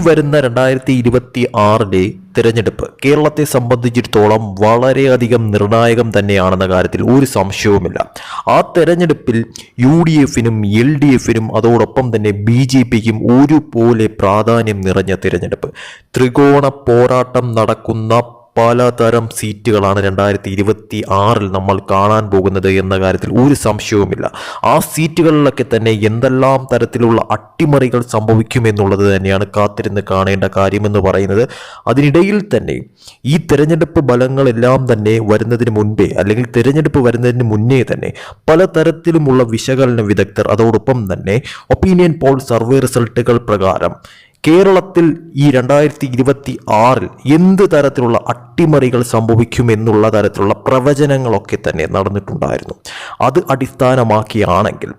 വരുന്ന രണ്ടായിരത്തി ഇരുപത്തി ആറിലെ തിരഞ്ഞെടുപ്പ് കേരളത്തെ സംബന്ധിച്ചിടത്തോളം വളരെയധികം നിർണായകം തന്നെയാണെന്ന കാര്യത്തിൽ ഒരു സംശയവുമില്ല. ആ തെരഞ്ഞെടുപ്പിൽ യു ഡി എഫിനും എൽ ഡി എഫിനും അതോടൊപ്പം തന്നെ ബി ജെ പിക്കും ഒരുപോലെ പ്രാധാന്യം നിറഞ്ഞ തിരഞ്ഞെടുപ്പ്. ത്രികോണ പോരാട്ടം നടക്കുന്ന പലതരം സീറ്റുകളാണ് രണ്ടായിരത്തി ഇരുപത്തി ആറിൽ നമ്മൾ കാണാൻ പോകുന്നത് എന്ന കാര്യത്തിൽ ഒരു സംശയവുമില്ല. ആ സീറ്റുകളിലൊക്കെ തന്നെ എന്തെല്ലാം തരത്തിലുള്ള അട്ടിമറികൾ സംഭവിക്കുമെന്നുള്ളത് തന്നെയാണ് കാത്തിരുന്ന് കാണേണ്ട കാര്യമെന്ന് പറയുന്നത്. അതിനിടയിൽ തന്നെ ഈ തെരഞ്ഞെടുപ്പ് ഫലങ്ങളെല്ലാം തന്നെ വരുന്നതിന് മുൻപേ അല്ലെങ്കിൽ തിരഞ്ഞെടുപ്പ് വരുന്നതിന് മുന്നേ തന്നെ പലതരത്തിലുമുള്ള വിശകലന വിദഗ്ധർ അതോടൊപ്പം തന്നെ ഒപ്പീനിയൻ പോൾ സർവേ റിസൾട്ടുകൾ പ്രകാരം കേരളത്തിൽ ഈ രണ്ടായിരത്തി ഇരുപത്തി ആറിൽ എന്ത് തരത്തിലുള്ള അട്ടിമറികൾ സംഭവിക്കുമെന്നുള്ള തരത്തിലുള്ള പ്രവചനങ്ങളൊക്കെ തന്നെ നടന്നിട്ടുണ്ടായിരുന്നു. അത് അടിസ്ഥാനമാക്കിയാണെങ്കിൽ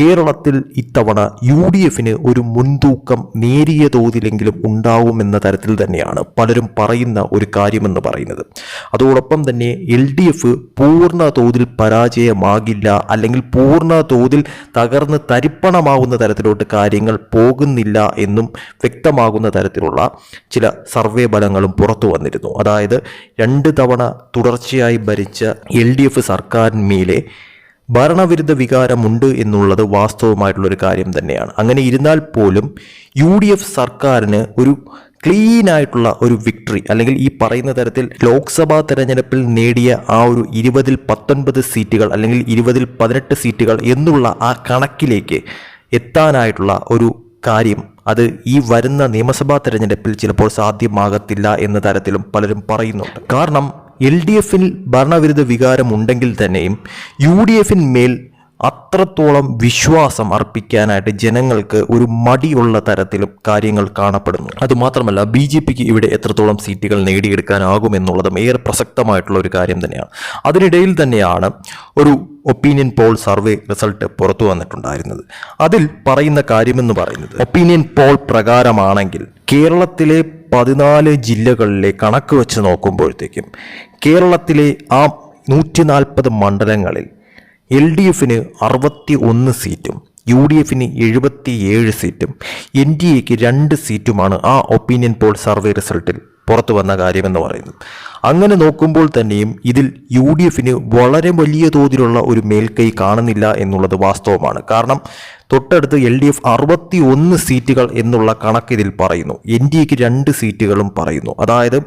കേരളത്തിൽ ഇത്തവണ യു ഡി എഫിന് ഒരു മുൻതൂക്കം നേരിയ തോതിലെങ്കിലും ഉണ്ടാവുമെന്ന തരത്തിൽ തന്നെയാണ് പലരും പറയുന്ന ഒരു കാര്യമെന്ന് പറയുന്നത്. അതോടൊപ്പം തന്നെ എൽ ഡി എഫ് പൂർണ തോതിൽ പരാജയമാകില്ല അല്ലെങ്കിൽ പൂർണ തോതിൽ തകർന്ന് തരിപ്പണമാവുന്ന തരത്തിലോട്ട് കാര്യങ്ങൾ പോകുന്നില്ല എന്നും വ്യക്തമാകുന്ന തരത്തിലുള്ള ചില സർവേ ഫലങ്ങളും പുറത്തു വന്നിരുന്നു. അതായത് രണ്ട് തവണ തുടർച്ചയായി ഭരിച്ച എൽ ഡി എഫ് സർക്കാരിന്മേലെ ഭരണവിരുദ്ധ വികാരമുണ്ട് എന്നുള്ളത് വാസ്തവമായിട്ടുള്ളൊരു കാര്യം തന്നെയാണ്. അങ്ങനെ ഇരുന്നാൽ പോലും യു ഡി എഫ് സർക്കാരിന് ഒരു ക്ലീൻ ആയിട്ടുള്ള ഒരു വിക്ടറി അല്ലെങ്കിൽ ഈ പറയുന്ന തരത്തിൽ ലോക്സഭാ തെരഞ്ഞെടുപ്പിൽ നേടിയ ആ ഒരു ഇരുപതിൽ പത്തൊൻപത് സീറ്റുകൾ അല്ലെങ്കിൽ ഇരുപതിൽ പതിനെട്ട് സീറ്റുകൾ എന്നുള്ള ആ കണക്കിലേക്ക് എത്താനായിട്ടുള്ള ഒരു കാര്യം അത് ഈ വരുന്ന നിയമസഭാ തെരഞ്ഞെടുപ്പിൽ ചിലപ്പോൾ സാധ്യമാകത്തില്ല എന്ന തരത്തിലും പലരും പറയുന്നുണ്ട്. കാരണം എൽ ഡി എഫിൽ ഭരണവിരുദ്ധ വികാരമുണ്ടെങ്കിൽ തന്നെയും യു ഡി എഫിന്മേൽ അത്രത്തോളം വിശ്വാസം അർപ്പിക്കാനായിട്ട് ജനങ്ങൾക്ക് ഒരു മടിയുള്ള തരത്തിലും കാര്യങ്ങൾ കാണപ്പെടുന്നു. അതുമാത്രമല്ല ബി ജെ പിക്ക് ഇവിടെ എത്രത്തോളം സീറ്റുകൾ നേടിയെടുക്കാനാകുമെന്നുള്ളതും ഏറെ പ്രസക്തമായിട്ടുള്ള ഒരു കാര്യം തന്നെയാണ്. അതിനിടയിൽ തന്നെയാണ് ഒരു ഒപ്പീനിയൻ പോൾ സർവേ റിസൾട്ട് പുറത്തു വന്നിട്ടുണ്ടായിരുന്നത്. അതിൽ പറയുന്ന കാര്യമെന്ന് പറയുന്നത് ഒപ്പീനിയൻ പോൾ പ്രകാരമാണെങ്കിൽ കേരളത്തിലെ പതിനാല് ജില്ലകളിലെ കണക്ക് വെച്ച് നോക്കുമ്പോഴത്തേക്കും കേരളത്തിലെ ആ നൂറ്റി നാൽപ്പത് മണ്ഡലങ്ങളിൽ എൽ ഡി എഫിന് അറുപത്തി ഒന്ന് സീറ്റും യു ഡി എഫിന് എഴുപത്തിയേഴ് സീറ്റും എൻ ഡി എക്ക് രണ്ട് സീറ്റുമാണ് ആ ഒപ്പീനിയൻ പോൾ സർവേ റിസൾട്ടിൽ പുറത്തു വന്ന കാര്യമെന്ന് പറയുന്നു. അങ്ങനെ നോക്കുമ്പോൾ തന്നെയും ഇതിൽ യു ഡി എഫിന് വളരെ വലിയ തോതിലുള്ള ഒരു മേൽക്കൈ കാണുന്നില്ല എന്നുള്ളത് വാസ്തവമാണ്. കാരണം തൊട്ടടുത്ത് എൽ ഡി എഫ് അറുപത്തി ഒന്ന് സീറ്റുകൾ എന്നുള്ള കണക്ക് ഇതിൽ പറയുന്നു. എൻ ഡി എക്ക് രണ്ട് സീറ്റുകളും പറയുന്നു. അതായത്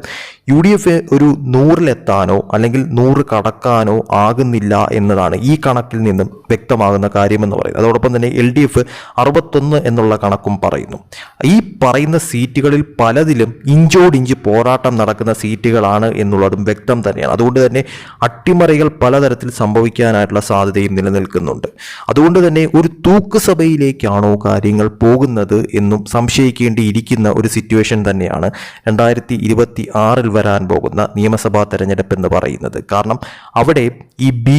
യു ഡി എഫ് ഒരു നൂറിലെത്താനോ അല്ലെങ്കിൽ നൂറ് കടക്കാനോ ആകുന്നില്ല എന്നതാണ് ഈ കണക്കിൽ നിന്നും വ്യക്തമാകുന്ന കാര്യമെന്ന് പറയുന്നത്. അതോടൊപ്പം തന്നെ എൽ ഡി എഫ് അറുപത്തൊന്ന് എന്നുള്ള കണക്കും പറയുന്നു. ഈ പറയുന്ന സീറ്റുകളിൽ പലതിലും ഇഞ്ചോടിഞ്ച് പോരാട്ടം നടക്കുന്ന സീറ്റുകളാണ് എന്നുള്ളതും വ്യക്തം തന്നെയാണ്. അതുകൊണ്ട് തന്നെ അട്ടിമറികൾ പലതരത്തിൽ സംഭവിക്കാനായിട്ടുള്ള സാധ്യതയും നിലനിൽക്കുന്നുണ്ട്. അതുകൊണ്ട് തന്നെ ഒരു തൂക്കുസഭയിലേക്കാണോ കാര്യങ്ങൾ പോകുന്നത് എന്നും സംശയിക്കേണ്ടിയിരിക്കുന്ന ഒരു സിറ്റുവേഷൻ തന്നെയാണ് രണ്ടായിരത്തി ഇരുപത്തി ആറിൽ വരാൻ പോകുന്ന നിയമസഭാ തെരഞ്ഞെടുപ്പ് എന്ന് പറയുന്നത്. കാരണം അവിടെ ഈ ബി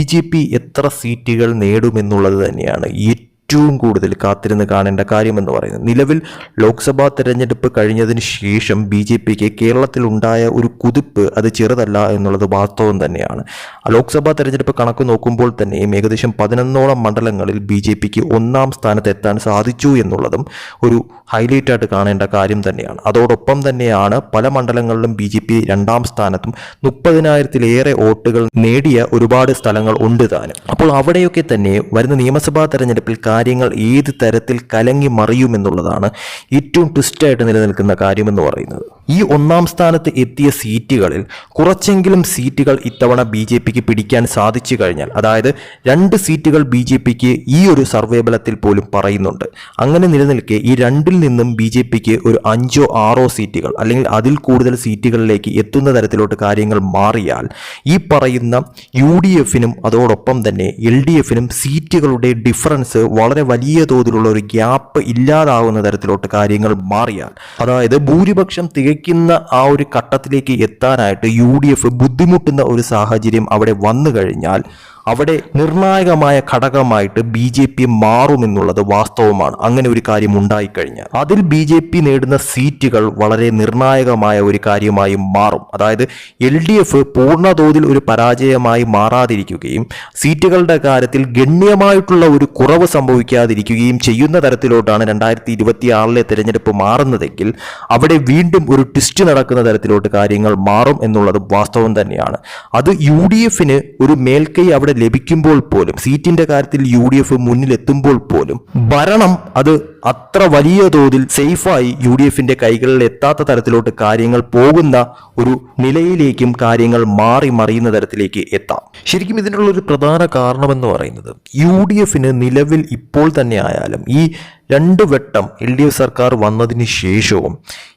എത്ര സീറ്റുകൾ നേടുമെന്നുള്ളത് തന്നെയാണ്. ഏറ്റവും കൂടുതൽ കാത്തിരുന്ന് കാണേണ്ട കാര്യമെന്ന് പറയുന്നത് നിലവിൽ ലോക്സഭാ തെരഞ്ഞെടുപ്പ് കഴിഞ്ഞതിന് ശേഷം ബി ജെ പിക്ക് കേരളത്തിലുണ്ടായ ഒരു കുതിപ്പ് അത് ചെറുതല്ല എന്നുള്ളത് വാസ്തവം തന്നെയാണ്. ലോക്സഭാ തെരഞ്ഞെടുപ്പ് കണക്ക് നോക്കുമ്പോൾ തന്നെയും ഏകദേശം പതിനൊന്നോളം മണ്ഡലങ്ങളിൽ ബി ജെ പിക്ക് ഒന്നാം സ്ഥാനത്ത് എത്താൻ സാധിച്ചു എന്നുള്ളതും ഒരു ഹൈലൈറ്റായിട്ട് കാണേണ്ട കാര്യം തന്നെയാണ്. അതോടൊപ്പം തന്നെയാണ് പല മണ്ഡലങ്ങളിലും ബി ജെ പി രണ്ടാം സ്ഥാനത്തും മുപ്പതിനായിരത്തിലേറെ വോട്ടുകൾ നേടിയ ഒരുപാട് സ്ഥലങ്ങൾ ഉണ്ട് താനും. അപ്പോൾ അവിടെയൊക്കെ തന്നെ വരുന്ന നിയമസഭാ തെരഞ്ഞെടുപ്പിൽ കാര്യങ്ങൾ ഏത് തരത്തിൽ കലങ്ങി മറിയുമെന്നുള്ളതാണ് ഏറ്റവും ട്വിസ്റ്റായിട്ട് നിലനിൽക്കുന്ന കാര്യമെന്ന് പറയുന്നത്. ഈ ഒന്നാം സ്ഥാനത്ത് എത്തിയ സീറ്റുകളിൽ കുറച്ചെങ്കിലും സീറ്റുകൾ ഇത്തവണ ബി ജെ പിക്ക് പിടിക്കാൻ സാധിച്ചു കഴിഞ്ഞാൽ അതായത് രണ്ട് സീറ്റുകൾ ബി ജെ പിക്ക് ഈ ഒരു സർവേ ബലത്തിൽ പോലും പറയുന്നുണ്ട്. അങ്ങനെ നിലനിൽക്കെ ഈ രണ്ടിൽ നിന്നും ബി ജെ പിക്ക് ഒരു അഞ്ചോ ആറോ സീറ്റുകൾ അല്ലെങ്കിൽ അതിൽ കൂടുതൽ സീറ്റുകളിലേക്ക് എത്തുന്ന തരത്തിലോട്ട് കാര്യങ്ങൾ മാറിയാൽ ഈ പറയുന്ന യു ഡി എഫിനും അതോടൊപ്പം തന്നെ എൽ ഡി എഫിനും സീറ്റുകളുടെ ഡിഫറൻസ് വളരെ വലിയ തോതിലുള്ള ഒരു ഗ്യാപ്പ് ഇല്ലാതാവുന്ന തരത്തിലോട്ട് കാര്യങ്ങൾ മാറിയാൽ അതായത് ഭൂരിപക്ഷം തികയ്ക്കുന്ന ആ ഒരു ഘട്ടത്തിലേക്ക് എത്താനായിട്ട് യു ബുദ്ധിമുട്ടുന്ന ഒരു സാഹചര്യം അവിടെ വന്നു കഴിഞ്ഞാൽ അവിടെ നിർണായകമായ ഘടകമായിട്ട് ബി ജെ പി മാറുമെന്നുള്ളത് വാസ്തവമാണ്. അങ്ങനെ ഒരു കാര്യം ഉണ്ടായിക്കഴിഞ്ഞാൽ അതിൽ ബി ജെ പി നേടുന്ന സീറ്റുകൾ വളരെ നിർണായകമായ ഒരു കാര്യമായി മാറും. അതായത് എൽ ഡി എഫ് പൂർണതോതിൽ ഒരു പരാജയമായി മാറാതിരിക്കുകയും സീറ്റുകളുടെ കാര്യത്തിൽ ഗണ്യമായിട്ടുള്ള ഒരു കുറവ് സംഭവിക്കാതിരിക്കുകയും ചെയ്യുന്ന തരത്തിലോട്ടാണ് രണ്ടായിരത്തി ഇരുപത്തി ആറിലെ തിരഞ്ഞെടുപ്പ് മാറുന്നതെങ്കിൽ അവിടെ വീണ്ടും ഒരു ട്വിസ്റ്റ് നടക്കുന്ന തരത്തിലോട്ട് കാര്യങ്ങൾ മാറും എന്നുള്ളത് വാസ്തവം തന്നെയാണ്. അത് യു ഡി എഫിന് ഒരു മേൽക്കൈ അവിടെ ലഭിക്കുമ്പോൾ പോലും സീറ്റിന്റെ കാര്യത്തിൽ യു ഡി എഫ് മുന്നിലെത്തുമ്പോൾ പോലും ഭരണം അത് അത്ര വലിയ തോതിൽ സേഫായി യു ഡി എഫിന്റെ കൈകളിൽ എത്താത്ത തരത്തിലോട്ട് കാര്യങ്ങൾ പോകുന്ന ഒരു നിലയിലേക്കും കാര്യങ്ങൾ മാറി മറിയുന്ന തരത്തിലേക്ക് എത്താം. ശരിക്കും ഇതിനുള്ള ഒരു പ്രധാന കാരണമെന്ന് പറയുന്നത് യു ഡി എഫിന് നിലവിൽ ഇപ്പോൾ തന്നെ ആയാലും ഈ രണ്ട് വട്ടം എൽ ഡി എഫ് സർക്കാർ വന്നതിന് ശേഷവും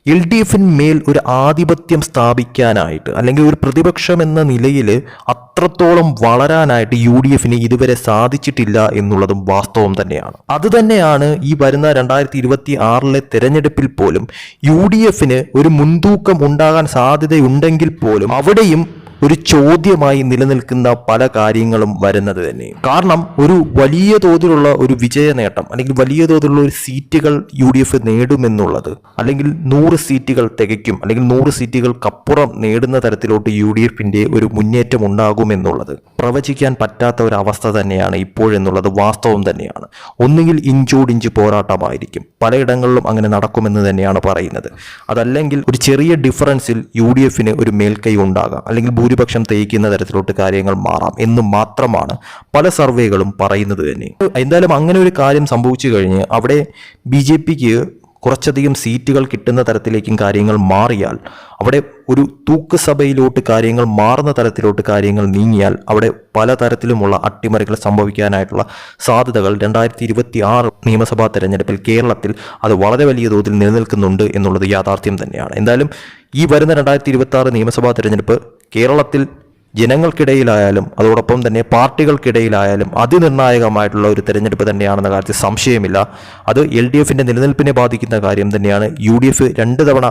എൽ ഡി എഫിന്മേൽ ഒരു ആധിപത്യം സ്ഥാപിക്കാനായിട്ട് അല്ലെങ്കിൽ ഒരു പ്രതിപക്ഷം എന്ന നിലയിൽ അത്രത്തോളം വളരാനായിട്ട് യു ഡി എഫിന് ഇതുവരെ സാധിച്ചിട്ടില്ല എന്നുള്ളതും വാസ്തവം തന്നെയാണ്. അത് തന്നെയാണ് ഈ വരുന്ന രണ്ടായിരത്തി ഇരുപത്തി ആറിലെ തെരഞ്ഞെടുപ്പിൽ പോലും യു ഡി എഫിന് ഒരു മുൻതൂക്കം ഉണ്ടാകാൻ സാധ്യതയുണ്ടെങ്കിൽ പോലും അവിടെയും ഒരു ചോദ്യമായി നിലനിൽക്കുന്ന പല കാര്യങ്ങളും വരുന്നത് തന്നെ. കാരണം ഒരു വലിയ തോതിലുള്ള ഒരു വിജയ നേട്ടം അല്ലെങ്കിൽ വലിയ തോതിലുള്ള ഒരു സീറ്റുകൾ യു ഡി എഫ് നേടുമെന്നുള്ളത് അല്ലെങ്കിൽ നൂറ് സീറ്റുകൾ തികയ്ക്കും അല്ലെങ്കിൽ നൂറ് സീറ്റുകൾക്കപ്പുറം നേടുന്ന തരത്തിലോട്ട് യു ഡി എഫിന്റെ ഒരു മുന്നേറ്റം ഉണ്ടാകുമെന്നുള്ളത് പ്രവചിക്കാൻ പറ്റാത്ത ഒരു അവസ്ഥ തന്നെയാണ് ഇപ്പോഴെന്നുള്ളത് വാസ്തവം തന്നെയാണ്. ഒന്നുകിൽ ഇഞ്ചോടിഞ്ച് പോരാട്ടമായിരിക്കും പലയിടങ്ങളിലും അങ്ങനെ നടക്കുമെന്ന് തന്നെയാണ് പറയുന്നത്. അതല്ലെങ്കിൽ ഒരു ചെറിയ ഡിഫറൻസിൽ യു ഡി എഫിന് ഒരു മേൽക്കൈ ഉണ്ടാകാം അല്ലെങ്കിൽ ഭൂരിപക്ഷം തേക്കുന്ന തരത്തിലോട്ട് കാര്യങ്ങൾ മാറാം എന്ന് മാത്രമാണ് പല സർവേകളും പറയുന്നത് തന്നെ. എന്തായാലും അങ്ങനെ ഒരു കാര്യം സംഭവിച്ചു കഴിഞ്ഞ് അവിടെ ബി ജെ പിക്ക് കുറച്ചധികം സീറ്റുകൾ കിട്ടുന്ന തരത്തിലേക്കും കാര്യങ്ങൾ മാറിയാൽ അവിടെ ഒരു തൂക്കുസഭയിലോട്ട് കാര്യങ്ങൾ മാറുന്ന തരത്തിലോട്ട് കാര്യങ്ങൾ നീങ്ങിയാൽ അവിടെ പല പലതരത്തിലുമുള്ള അട്ടിമറികൾ സംഭവിക്കാനായിട്ടുള്ള സാധ്യതകൾ രണ്ടായിരത്തി ഇരുപത്തി ആറ് നിയമസഭാ തെരഞ്ഞെടുപ്പിൽ കേരളത്തിൽ അത് വളരെ വലിയ തോതിൽ നിലനിൽക്കുന്നുണ്ട് എന്നുള്ളത് യാഥാർത്ഥ്യം തന്നെയാണ്. എന്തായാലും ഈ വരുന്ന രണ്ടായിരത്തി ഇരുപത്തി ആറ് നിയമസഭാ തെരഞ്ഞെടുപ്പ് കേരളത്തിൽ ജനങ്ങൾക്കിടയിലായാലും അതോടൊപ്പം തന്നെ പാർട്ടികൾക്കിടയിലായാലും അതിനിർണായകമായിട്ടുള്ള ഒരു തെരഞ്ഞെടുപ്പ് തന്നെയാണെന്ന കാര്യത്തിൽ സംശയമില്ല. അത് എൽ ഡി എഫിന്റെ നിലനിൽപ്പിനെ ബാധിക്കുന്ന കാര്യം തന്നെയാണ്. യു ഡി എഫ് രണ്ട് തവണ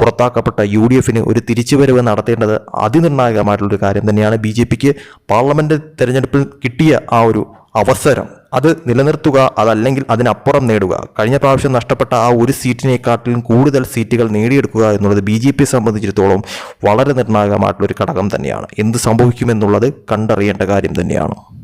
പുറത്താക്കപ്പെട്ട യു ഡി എഫിന് ഒരു തിരിച്ചുവരവ് നടത്തേണ്ടത് അതിനിർണായകമായിട്ടുള്ളൊരു കാര്യം തന്നെയാണ്. ബി ജെ പിക്ക് പാർലമെന്റ് തെരഞ്ഞെടുപ്പിൽ കിട്ടിയ ആ ഒരു അവസരം അത് നിലനിർത്തുക അതല്ലെങ്കിൽ അതിനപ്പുറം നേടുക. കഴിഞ്ഞ പ്രാവശ്യം നഷ്ടപ്പെട്ട ആ ഒരു സീറ്റിനെക്കാട്ടിലും കൂടുതൽ സീറ്റുകൾ നേടിയെടുക്കുക എന്നുള്ളത് ബി ജെ പിയെ സംബന്ധിച്ചിടത്തോളം വളരെ നിർണായകമായിട്ടുള്ള ഒരു ഘടകം തന്നെയാണ്. എന്ത് സംഭവിക്കുമെന്നുള്ളത് കണ്ടറിയേണ്ട കാര്യം തന്നെയാണ്.